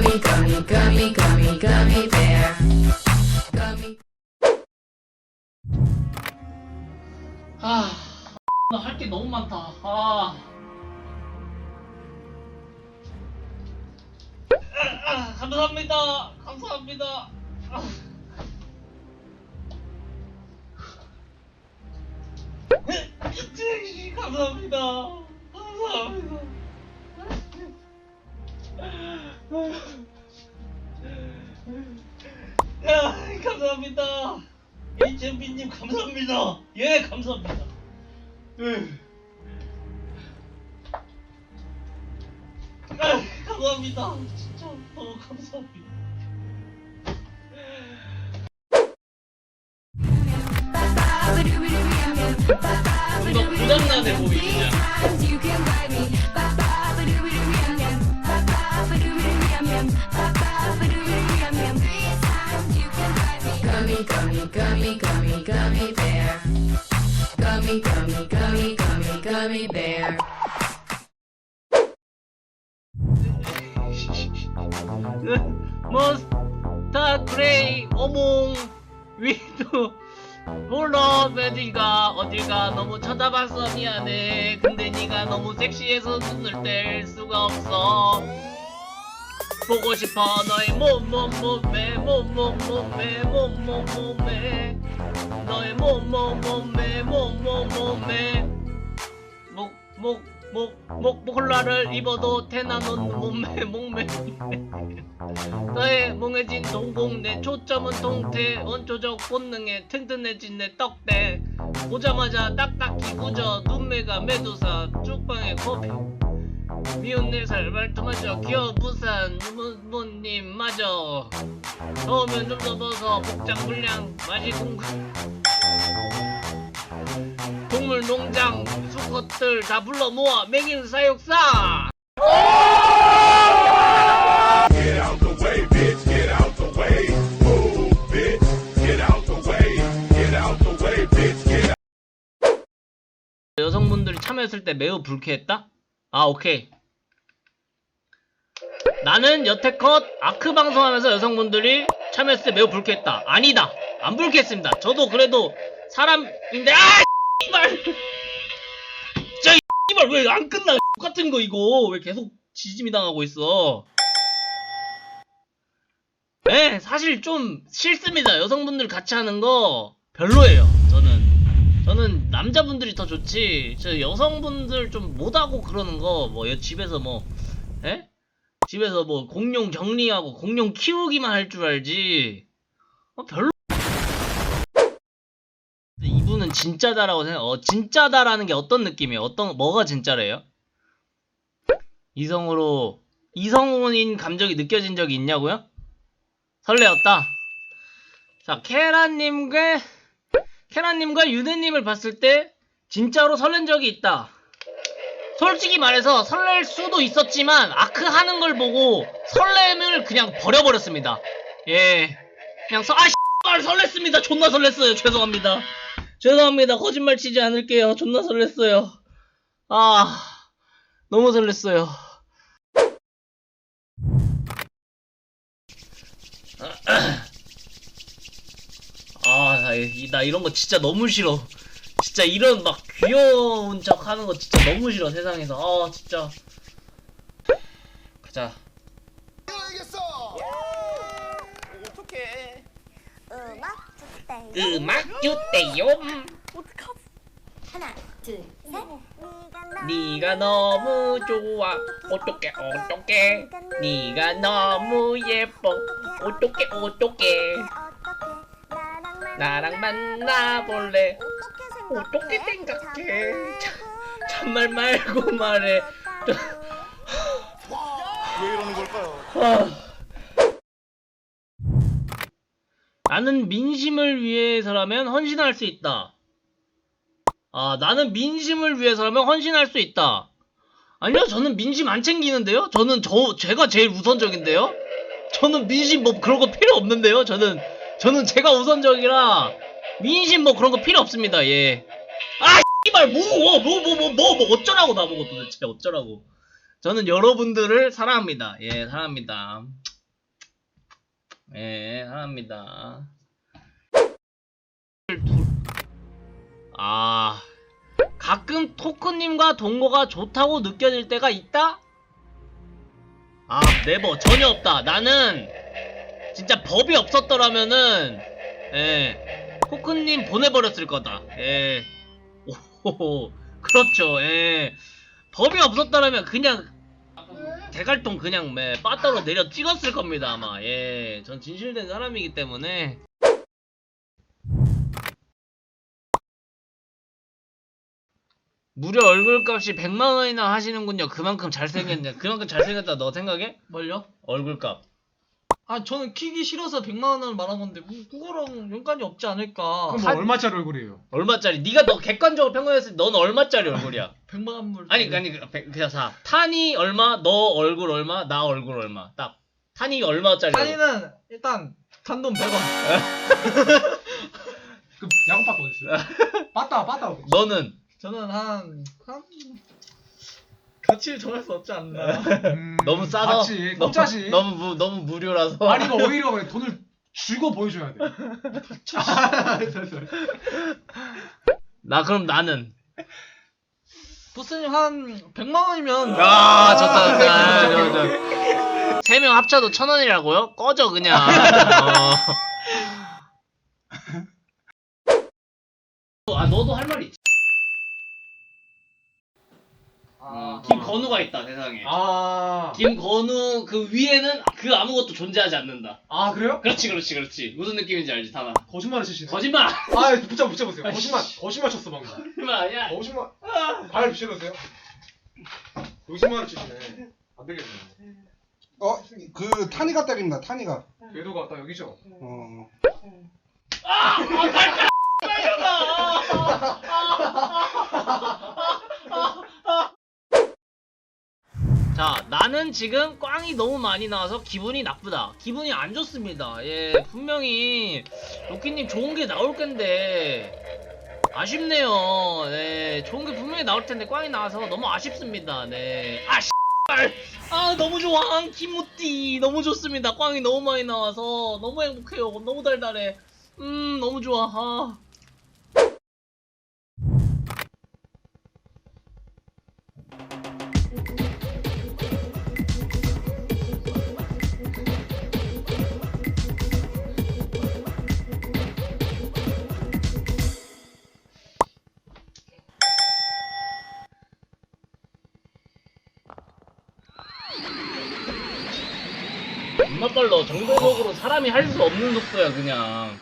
gummy, gummy, gummy, gummy, gummy bear. Gummy. 아, 나 할 게 너무 많다. 아. 아, 아, 감사합니다. 감사합니다. 아. 감사합니다. 감사합니다. HMB님 감사합니다. 예, 감사합니다. 예. 아, 감사합니다. 진짜 너무 감사합니다. 뭔가 고장나네 보이냐? Gummy, gummy, gummy, gummy, gummy bear. Gummy, gummy, gummy, gummy, gummy bear. 머스타 그레이 어몽 위도 몰라 어디가 어디가 너무 쳐다봤어 미안해 근데 네가 너무 섹시해서 눈을 뗄 수가 없어 보고 싶어 너의 몸 몸몸매 몸몸 몸매 몸몸 몸매. 너의 몸몸 몸매 몸몸 몸매. 목목 목목 콜라를 입어도 테나논 몸매 몸매. 너의 몽해진 동공 내 초점은 동태. 원초적 본능에 튼튼해진 내 떡대 보자마자 딱딱히 굳어 눈매가 메두사. 쭉방의 커피 미운 내살 말투마저 귀여워 부산 무모님 마저 더우면 좀 더 벗어 복장 불량 맛이 궁금 동물 농장 수컷들 다 불러 모아 맹인 사육사. 여성분들이 참여했을 때 매우 불쾌했다? 아 오케이 나는 여태껏 아크 방송하면서 여성분들이 참여했을 때 매우 불쾌했다. 아니다. 안 불쾌했습니다. 저도 그래도 사람인데 아 이발! 진짜 이발 왜 안 끝나? 똑같은 거 이거. 왜 계속 지짐이 당하고 있어? 네 사실 좀 싫습니다. 여성분들 같이 하는 거 별로예요 저는. 저는 남자분들이 더 좋지. 저 여성분들 좀 못하고 그러는 거, 뭐, 여- 집에서 뭐, 에? 집에서 뭐, 공룡 정리하고 공룡 키우기만 할 줄 알지. 어, 별로. 이분은 진짜다라고 생각, 어, 진짜다라는 게 어떤 느낌이에요? 어떤, 뭐가 진짜래요? 이성으로, 이성인 감정이 느껴진 적이 있냐고요? 설레었다. 자, 케라님과 캐나님과 유네님을 봤을 때 진짜로 설렌 적이 있다. 솔직히 말해서 설렐 수도 있었지만 아크 하는 걸 보고 설렘을 그냥 버려버렸습니다. 예, 그냥 서, 아 씨발 설렜습니다. 존나 설렜어요. 죄송합니다. 죄송합니다. 거짓말 치지 않을게요. 존나 설렜어요. 아, 너무 설렜어요. 아, 나, 이- 나 이런 거 진짜 너무 싫어. 진짜 이런 막 귀여운 척 하는 거 진짜 너무 싫어, 세상에서. 아, 진짜. 가자. 어떡해. 음악 주세요. 음악 주대요. 어떡하지? 하나, 둘, 셋. 네가 너무 좋아. 어떡해, 어떡해. 네가 너무 예뻐. 어떡해, 어떡해. 나랑 만나볼래. 어 떻게 생각해? 참, 참말 말고 말해. 왜 이러는 걸까요? 아. 나는 민심을 위해서라면 헌신할 수 있다. 아, 나는 민심을 위해서라면 헌신할 수 있다. 아니요, 저는 민심 안 챙기는데요? 저는 저, 제가 제일 우선적인데요? 저는 민심 뭐 그런 거 필요 없는데요? 저는, 저는 제가 우선적이라 민심 뭐 그런 거 필요 없습니다, 예. 아, 씨발, 뭐, 뭐, 뭐, 뭐, 뭐, 뭐, 뭐 어쩌라고 나보고 도대체, 어쩌라고. 저는 여러분들을 사랑합니다. 예, 사랑합니다. 예, 사랑합니다. 아, 가끔 토크님과 동거가 좋다고 느껴질 때가 있다? 아, 네버 전혀 없다. 나는 진짜 법이 없었더라면은 예, 토크님 보내버렸을 거다. 예, 오호, 그렇죠. 예, 법이 없었더라면 그냥 대갈통 그냥 매 빠따로 내려 찍었을 겁니다 아마 예, 전 진실된 사람이기 때문에 무려 얼굴값이 100만 원이나 하시는군요. 그만큼 잘생겼냐? 그만큼 잘생겼다. 너 생각해? 뭘요? 얼굴값. 아 저는 키기 싫어서 100만 원을 말한 건데 뭐 그거랑 연관이 없지 않을까 그럼 뭐 얼마짜리 얼굴이에요? 얼마짜리? 네가 너 객관적으로 평가했을 때 넌 얼마짜리 얼굴이야? 100만 원물 아니 아니 그- 백- 그냥 사. 탄이 얼마? 너 얼굴 얼마? 나 얼굴 얼마? 딱. 탄이 얼마짜리? 탄이는 일단 단돈 100원 그 야구 빠따 어디 있어요? 빠따 빠따 어디 있어요? 너는 저는 한... 한... 가치를 정할 수 없지 않나 음, 너무 싸다. 맞지 공짜지 너무 무, 너무 무료라서. 아니 이거 오히려 그래 돈을 주고 보여줘야 돼 나 그럼 나는. 보스님 한 100만 원이면 아, 좋다, 좋다. 세명 합쳐도 천 원이라고요? 꺼져, 그냥. 어. 아, 너도 할 말 있지. 어, 김건우가 있다, 세상에. 아, 김건우 그 위에는 그 아무것도 존재하지 않는다. 아 그래요? 그렇지, 그렇지, 그렇지. 무슨 느낌인지 알지, 다나. 거짓말을 치시네 거짓말! 아 붙잡 붙잡으세요 거짓말 거짓말 쳤어 방금 거짓말 아니야. 거짓말 발 비실으세요 거짓말을 치시네 안 되겠네 어, 그 타니가 때립니다. 타니가. 궤도가 딱 여기죠 어. 자, 나 는 지금 꽝이 너무 많이 나와서 기분이 나쁘다. 기분이 안 좋습니다. 예, 분명히 로키님 좋은 게 나올 건데 아쉽네요. 네, 좋은 게 분명히 나올 텐데 꽝이 나와서 너무 아쉽습니다. 네, 아 씨발, 아 너무 좋아, 김우띠 너무 좋습니다. 꽝이 너무 많이 나와서 너무 행복해요. 너무 달달해. 음, 너무 좋아. 아. 존나 빨라. 정도적으로 사람이 할 수 없는 속도야, 그냥.